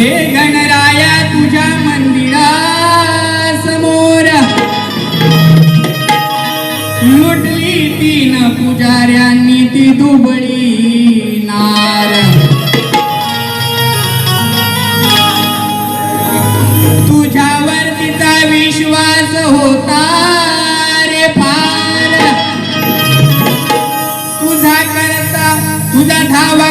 हे गणराया तुझ्या मंदिरासमोर. लुटली तीन पुजाऱ्यांनी ती दुबळी नार. तुझ्यावर तिचा विश्वास होता रे फार. तुझा करता तुझा धावा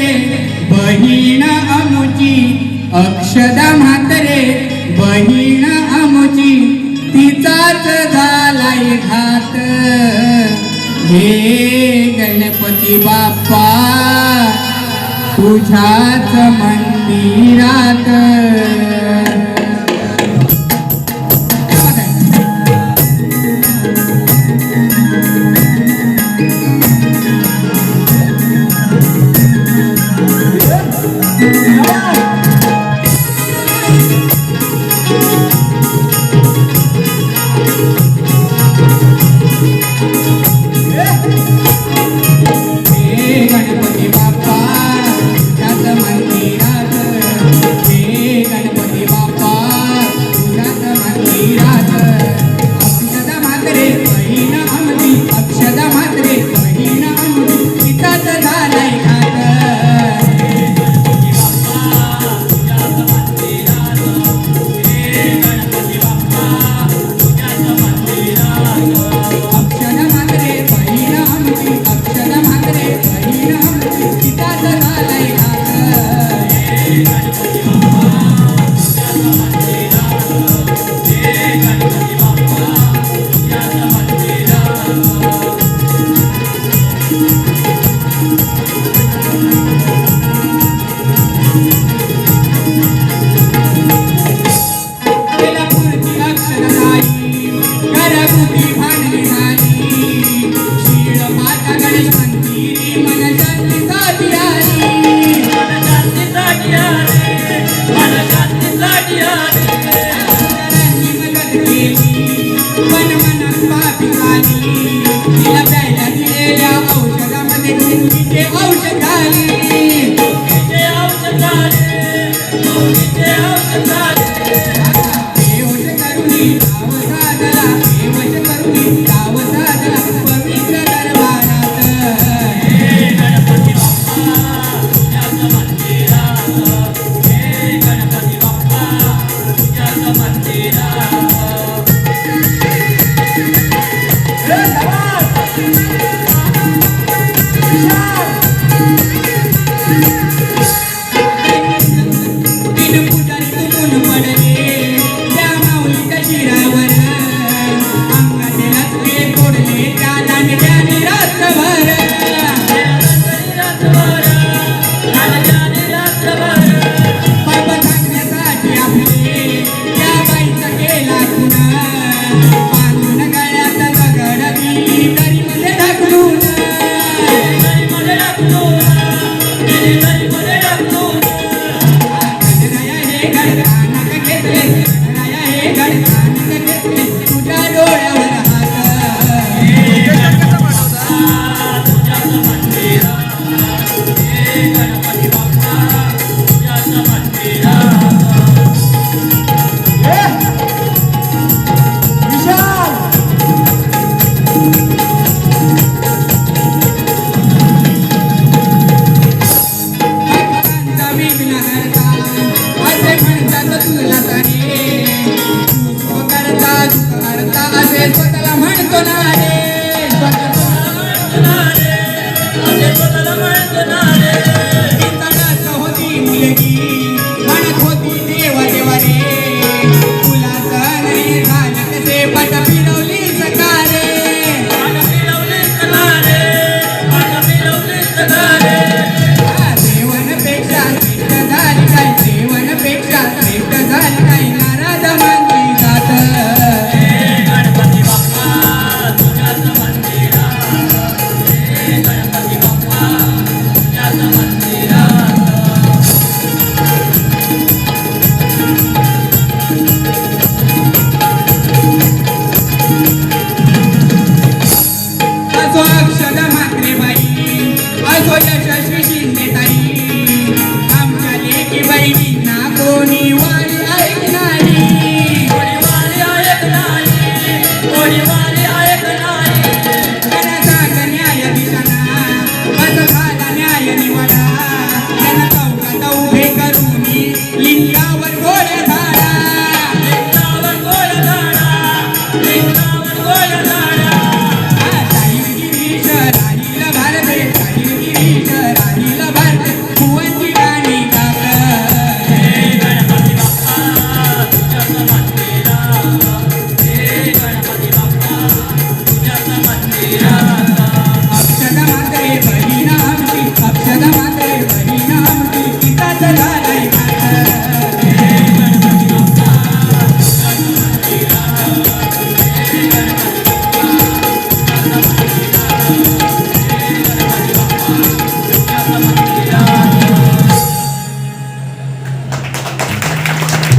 म्हातरे बहीण आमुची अक्षदा म्हातरे बहीण आमुची तिचाच झालाय घात. हे गणपती बाप्पा तुझ्याच मंदिरात. का म्हणतो ना रे